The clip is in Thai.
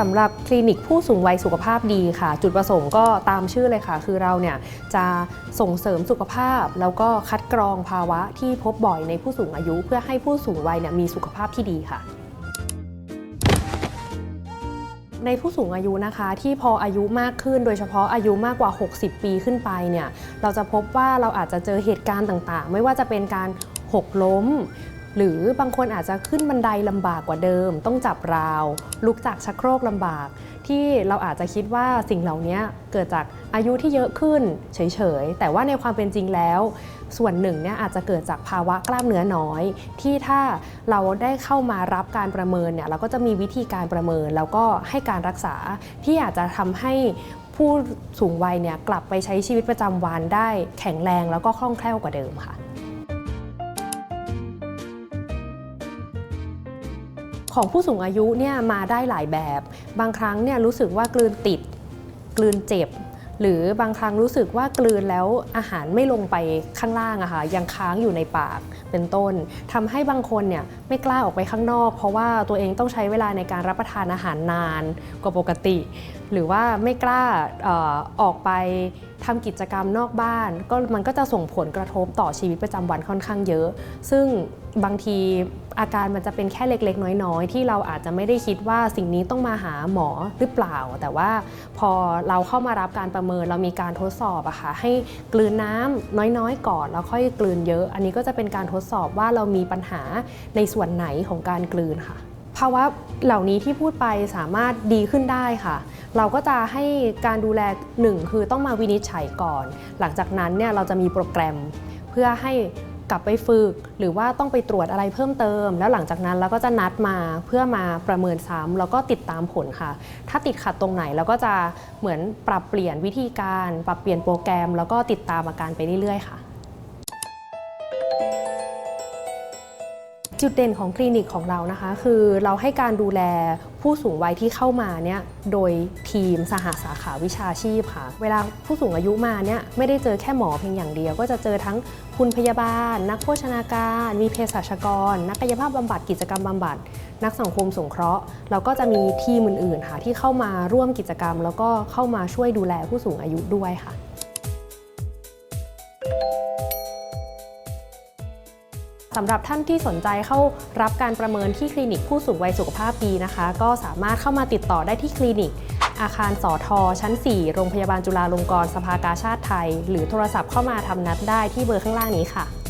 สำหรับคลินิกผู้สูงวัยสุขภาพดีค่ะ จุดประสงค์ก็ตามชื่อเลยค่ะ คือเราเนี่ยจะส่งเสริมสุขภาพ แล้วก็คัดกรองภาวะที่พบบ่อยในผู้สูงอายุ เพื่อให้ผู้สูงวัยเนี่ยมีสุขภาพที่ดีค่ะ ในผู้สูงอายุนะคะ ที่พออายุมากขึ้น โดยเฉพาะอายุมากกว่า 60 ปีขึ้นไปเนี่ยเราจะพบว่าเราอาจจะเจอเหตุการณ์ต่างๆ ไม่ว่าจะเป็นการหกล้ม หรือบางคนอาจจะขึ้นบันไดลำบากกว่าเดิม ต้องจับราว ลุกจากชักโครกลำบาก ที่เราอาจจะคิดว่าสิ่งเหล่านี้เกิดจากอายุที่เยอะขึ้นเฉยๆ แต่ว่าในความเป็นจริงแล้ว ส่วนหนึ่งเนี่ยอาจจะเกิดจากภาวะกล้ามเนื้อน้อย ที่ถ้าเราได้เข้ามารับการประเมินเนี่ยเราก็จะมีวิธีการประเมิน แล้วก็ให้การรักษาที่อาจจะทำให้ผู้สูงวัยเนี่ยกลับไปใช้ชีวิตประจำวันได้แข็งแรงแล้วก็คล่องแคล่วกว่าเดิมค่ะ ของผู้สูงอายุเนี่ยมาได้หลายแบบ บางครั้งเนี่ยรู้สึกว่ากลืนติด กลืนเจ็บ หรือบางครั้งรู้สึกว่ากลืนแล้วอาหารไม่ลงไปข้างล่างอะค่ะยังค้างอยู่ในปากเป็นต้นทำให้บางคนเนี่ยไม่กล้าออกไปข้างนอก เพราะว่าตัวเองต้องใช้เวลาในการรับประทานอาหารนานกว่าปกติ หรือว่าไม่กล้าออออกไป ทำกิจกรรมนอกบ้าน ก็มันก็จะส่งผลกระทบต่อชีวิตประจำวันค่อนข้างเยอะ ซึ่งบางทีอาการมันจะเป็นแค่เล็ก ๆ น้อย ๆ ที่เราอาจจะไม่ได้คิดว่าสิ่งนี้ต้องมาหาหมอหรือเปล่า แต่ว่าพอเราเข้ามารับการประเมินเรามีการทดสอบอะค่ะให้กลืนน้ำน้อยๆ ก่อนแล้วค่อยกลืนเยอะ อันนี้ก็จะเป็นการทดสอบว่าเรามีปัญหาในส่วนไหนของการกลืนค่ะาวะเหล่านี้ที่พูดไปสามารถดีขึ้นได้ค่ะ เราก็จะให้การดูแลหนึ่งคือต้องมาวินิจฉัยก่อน หลังจากนั้นเนี่ยเราจะมีโปรแกรม เพื่อให้กลับไปฝึก หรือว่าต้องไปตรวจอะไรเพิ่มเติม แล้วหลังจากนั้นเราก็จะนัดมาเพื่อมาประเมินซ้ำแล้วก็ติดตามผลค่ะ ถ้าติดขัดตรงไหนเราก็จะเหมือนปรับเปลี่ยนวิธีการ ปรับเปลี่ยนโปรแกรม แล้วก็ติดตามอาการไปเรื่อยๆค่ะ จุดเด่นของคลินิกของเรานะคะ คือเราให้การดูแลผู้สูงวัยที่เข้ามาเนี่ยโดยทีมสหสาขาวิชาชีพค่ะ เวลาผู้สูงอายุมาเนี่ยไม่ได้เจอแค่หมอเพียงอย่างเดียว ก็จะเจอทั้งคุณพยาบาล นักโภชนาการ มีเภสัชกร นักกายภาพบำบัดกิจกรรมบำบัด นักสังคมสงเคราะห์เราก็จะมีทีมอื่นๆค่ะที่เข้ามาร่วมกิจกรรม แล้วก็เข้ามาช่วยดูแลผู้สูงอายุด้วยค่ะ สำหรับท่านที่สนใจเข้ารับการประเมินที่คลินิกผู้สูงวัยสุขภาพดีนะคะ ก็สามารถเข้ามาติดต่อได้ที่คลินิก อาคารสอทอชั้น 4 โรงพยาบาลจุฬาลงกรณ์สภากาชาติไทย หรือโทรศัพท์เข้ามาทำนัดได้ที่เบอร์ข้างล่างนี้ค่ะ